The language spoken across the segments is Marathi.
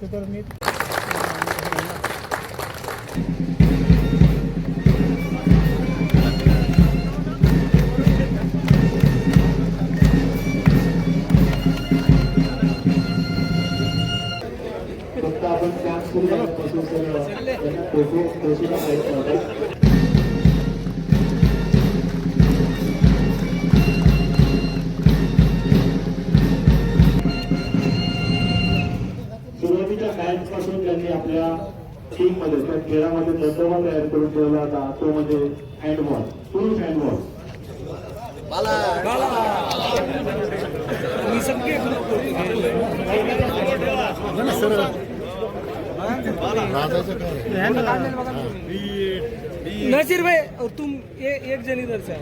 कुलकर्णी फक्त आपण चान्स करू सुरुवातीच्या मॅच पासून त्यांनी आपल्या टीममध्ये त्या खेळामध्ये दबदबा तयार करून ठेवला होता. तो म्हणजे हँडबॉल पुरुष हँडबॉल नसीर भाई और तुम ये एक जण इधर से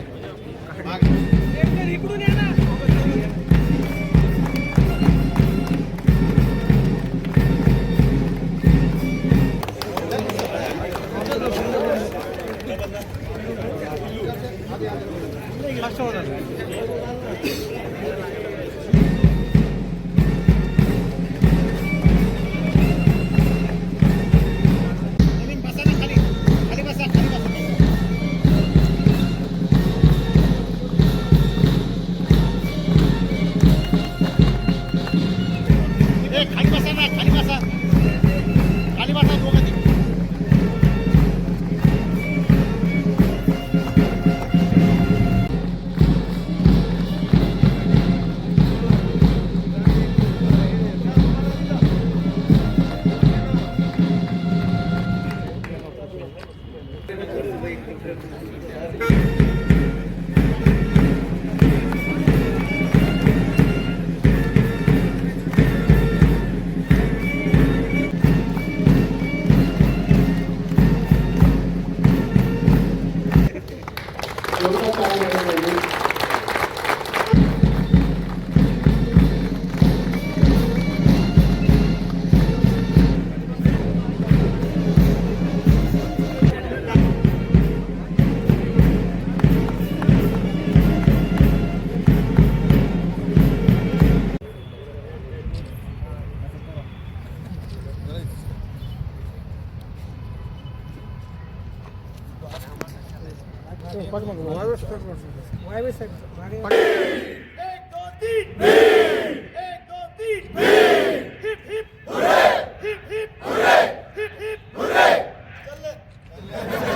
頑張ろう。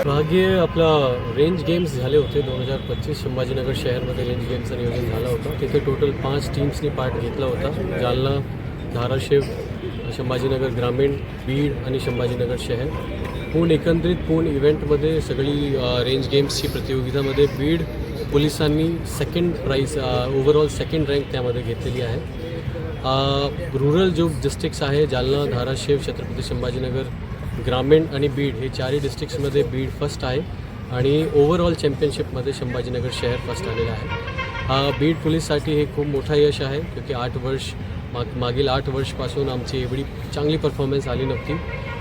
मागे आपला रेंज गेम्स झाले होते दोन हजार पच्चीस. संभाजीनगर शहरमध्ये रेंज गेम्सचं नियोजन झालं होतं. तिथे टोटल पाच टीम्सनी पार्ट घेतला होता. जालना धाराशिव संभाजीनगर ग्रामीण बीड आणि संभाजीनगर शहर. पूर्ण एकंदरीत पूर्ण इव्हेंटमध्ये सगळी रेंज गेम्सची प्रतियोगितामध्ये बीड पोलिसांनी second prize overall second rank त्यामध्ये घेतलेली आहे. रुरल जो डिस्ट्रिक्ट्स आहे जालना धाराशिव छत्रपती संभाजीनगर ग्रामीण आणि बीड हे चारही डिस्ट्रिक्ट्समध्ये बीड फर्स्ट आहे आणि ओव्हरऑल चॅम्पियनशिपमध्ये संभाजीनगर शहर फर्स्ट आलेलं आहे. बीड पोलीससाठी हे खूप मोठा यश आहे क्योंकि आठ वर्ष माग मागील आठ वर्षपासून आमची एवढी चांगली परफॉर्मन्स आली नव्हती.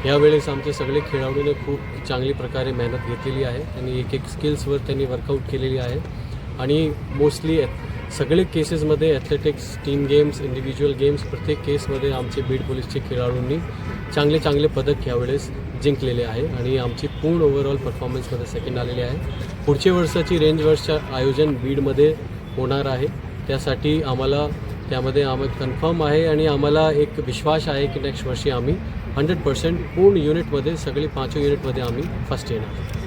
यावेळेस आमचे सगळे खेळाडूने खूप चांगली प्रकारे मेहनत घेतलेली आहे आणि एक एक स्किल्सवर त्यांनी वर्कआउट केलेली आहे. आणि मोस्टली सगळे केसेसमध्ये athletics team games individual games प्रत्येक केसमध्ये आमचे बीड पोलीसचे खेळाडूंनी चांगले चांगले पदक यावेळेस जिंकलेले आहे आणि आमची पूर्ण ओव्हरऑल परफॉर्मन्समध्ये सेकंड आलेली आहे. पुढच्या वर्षाची रेंज वर्षचं आयोजन बीडमध्ये होणार आहे. त्यासाठी आम्हाला त्यामध्ये आम्हाला कन्फर्म आहे आणि आम्हाला एक विश्वास आहे की नेक्स्ट वर्षी आम्ही हंड्रेड पर्सेंट पूर्ण युनिटमध्ये सगळी पाचवी युनिटमध्ये आम्ही फर्स्ट येणार.